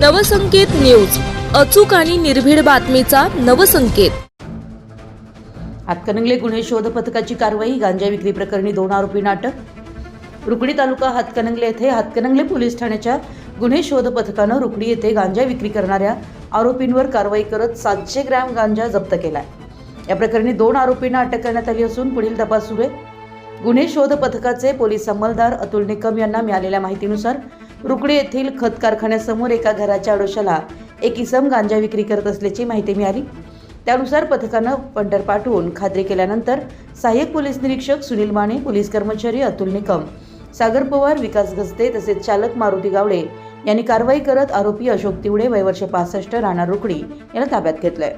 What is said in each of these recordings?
Navsanket news. अचूक आणि निर्भीड बातमीचा नवसंकेत. हातकणंगले गुन्हे शोध पथकाची कारवाई गांजा विक्री प्रकरणी दोन आरोपींना अटक रुकडी तालुका हातकणंगले येथे हातकणंगले पोलीस ठाण्याच्या गुन्हे शोध पथकानं रुकडी येथे गांजा विक्री करणाऱ्या आरोपींवर कारवाई करत सातशे ग्रॅम गांजा जप्त केलाय. या प्रकरणी दोन आरोपींना अटक करण्यात आली असून पुढील तपास सुरू आहे. गुन्हे शोध पथकाचे पोलीस अंमलदार अतुल निकम यांना मिळालेल्या माहितीनुसार रुकडी येथील खत कारखान्यासमोर एका घराच्या आडोशाला एक इसम गांजा विक्री करत असल्याची माहिती मिळाली. त्यानुसार पथकानं पंढर पाठवून खात्री केल्यानंतर सहाय्यक पोलीस निरीक्षक सुनील माने पोलीस कर्मचारी अतुल निकम सागर पवार विकास गस्ते तसेच चालक मारुती गावडे यांनी कारवाई करत आरोपी अशोक तिवडे वयवर्ष पासष्ट राहणार रुकडी यांना ताब्यात घेतलंय.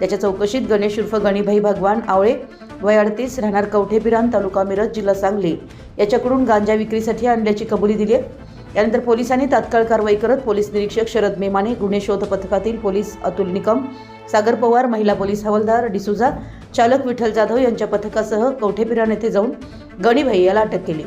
त्याच्या चौकशीत गणेश उर्फ गणीभाई भगवान आवळे वय अडतीस राहणार कवठेपिरान तालुका मिरज जिल्हा सांगली याच्याकडून गांजा विक्रीसाठी आणल्याची कबुली दिली आहे यानंतर पोलिसांनी तात्काळ कारवाई करत पोलीस निरीक्षक शरद मेमाने गुन्हे शोध पथकातील पोलीस अतुल निकम सागर पवार महिला पोलीस हवालदार डिसुजा चालक विठ्ठल जाधव यांच्या पथकासह कवठेपिरान येथे जाऊन गणीभाई याला अटक केली.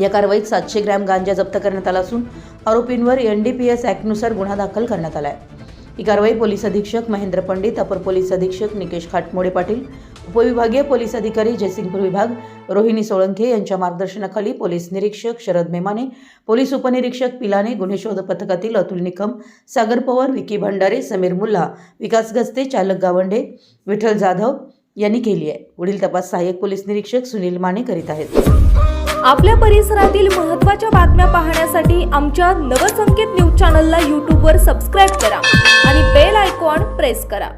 या कारवाईत सातशे ग्रॅम गांजा जप्त करण्यात आला असून आरोपींवर एन डी पी एस ॲक्टनुसार गुन्हा दाखल करण्यात आला आहे ही कारवाई पोलीस अधीक्षक महेंद्र पंडित अपर पोलीस अधीक्षक निकेश खाटमोडे पाटील उपविभागीय पोलीस अधिकारी जयसिंगपूर विभाग रोहिणी सोळंके यांच्या मार्गदर्शनाखाली पोलीस निरीक्षक शरद मेमाने पोलीस उपनिरीक्षक पिलाने गुन्हे शोध पथकातील अतुल निकम सागर पवार विकी भंडारे समीर मुल्ला विकास गस्ते चालक गावंडे विठ्ठल जाधव यांनी केली आहे. पुढील तपास सहाय्यक पोलीस निरीक्षक सुनील माने करीत आहेत. आपल्या परिसरातील महत्त्वाच्या बातम्या पाहण्यासाठी आमच्या नवसंकेत न्यूज चॅनलला यूट्यूबवर सबस्क्राईब करा आणि बेल आयकॉन प्रेस करा.